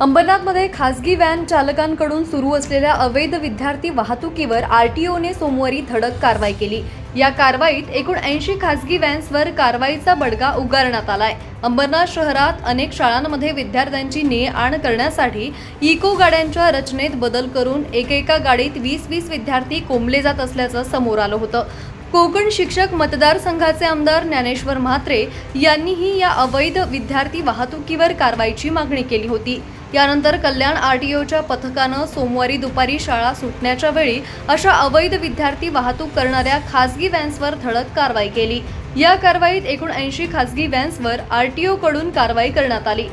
अंबरनाथमध्ये खासगी व्हॅन चालकांकडून सुरू असलेल्या अवैध विद्यार्थी वाहतुकीवर आरटीओने सोमवारी धडक कारवाई केली. या कारवाईत एकूण ऐंशी खासगी व्हॅन्सवर कारवाईचा बडगा उगारण्यात आलाय. अंबरनाथ शहरात अनेक शाळांमध्ये विद्यार्थ्यांची ने आण करण्यासाठी इको गाड्यांच्या रचनेत बदल करून एकेका गाडीत वीस वीस विद्यार्थी कोंबले जात असल्याचं समोर आलं होतं. कोकण शिक्षक मतदारसंघाचे आमदार ज्ञानेश्वर म्हात्रे यांनीही या अवैध विद्यार्थी वाहतुकीवर कारवाईची मागणी केली होती. यानंतर कल्याण आरटीओच्या पथकानं सोमवारी दुपारी शाळा सुटण्याच्या वेळी अशा अवैध विद्यार्थी वाहतूक करणाऱ्या खासगी व्हॅन्सवर धडक कारवाई केली. या कारवाईत एकूण ऐंशी खासगी व्हॅन्सवर टी ओकडून कारवाई करण्यात आली.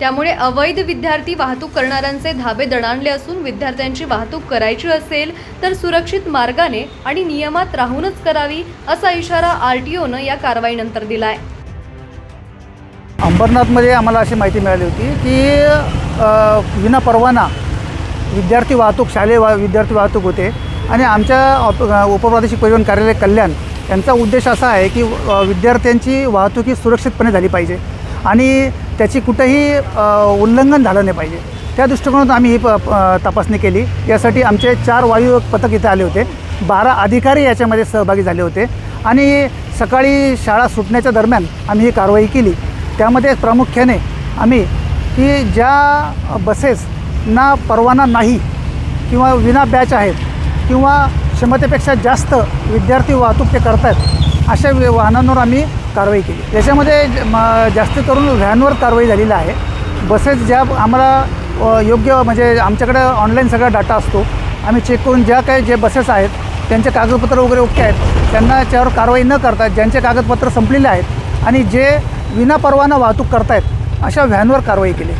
त्यामुळे अवैध विद्यार्थी वाहतूक करणाऱ्यांचे धाबे दणाणले असून विद्यार्थ्यांची वाहतूक करायची असेल तर सुरक्षित मार्गाने आणि नियमात राहूनच करावी असा इशारा आर टी ओनं या कारवाईनंतर दिलाय. अंबरनाथमध्ये आम्हाला अशी माहिती मिळाली होती की विनापरवाना विना परवाना विद्यार्थी वाहतूक शालेय वा विद्यार्थी वाहतूक होते. आणि आमच्या ऑप उपप्रादेशिक परिवहन कार्यालय कल्याण यांचा उद्देश असा आहे की विद्यार्थ्यांची वाहतूक ही सुरक्षितपणे झाली पाहिजे. आणि त्याची कुठंही उल्लंघन झालं नाही पाहिजे. त्या दृष्टिकोनातून आम्ही ही प- तपासणी केली. यासाठी आमचे चार वायू पथक इथे आले होते. बारा अधिकारी याच्यामध्ये सहभागी झाले होते. आणि सकाळी शाळा सुटण्याच्या दरम्यान आम्ही ही कारवाई केली. त्यामध्ये प्रामुख्याने आम्ही की ज्या बसेसना परवाना नाही किंवा विना बॅच आहेत किंवा क्षमतेपेक्षा जास्त विद्यार्थी वाहतूक ते करत आहेत अशा वाहनांवर आम्ही कारवाई केली. याच्यामध्ये ज- जास्त करून व्हॅनवर कारवाई झालेली आहे. बसेस ज्या आम्हाला योग्य म्हणजे आमच्याकडे ऑनलाईन सगळा डाटा असतो. आम्ही चेक करून ज्या काही जे बसेस आहेत त्यांचे कागदपत्र वगैरे ओके आहेत त्यांना याच्यावर कारवाई न करता ज्यांचे कागदपत्र संपलेले आहेत आणि जे विनापरवाना वाहतूक करतायत अशा व्हॅनवर कारवाई केली.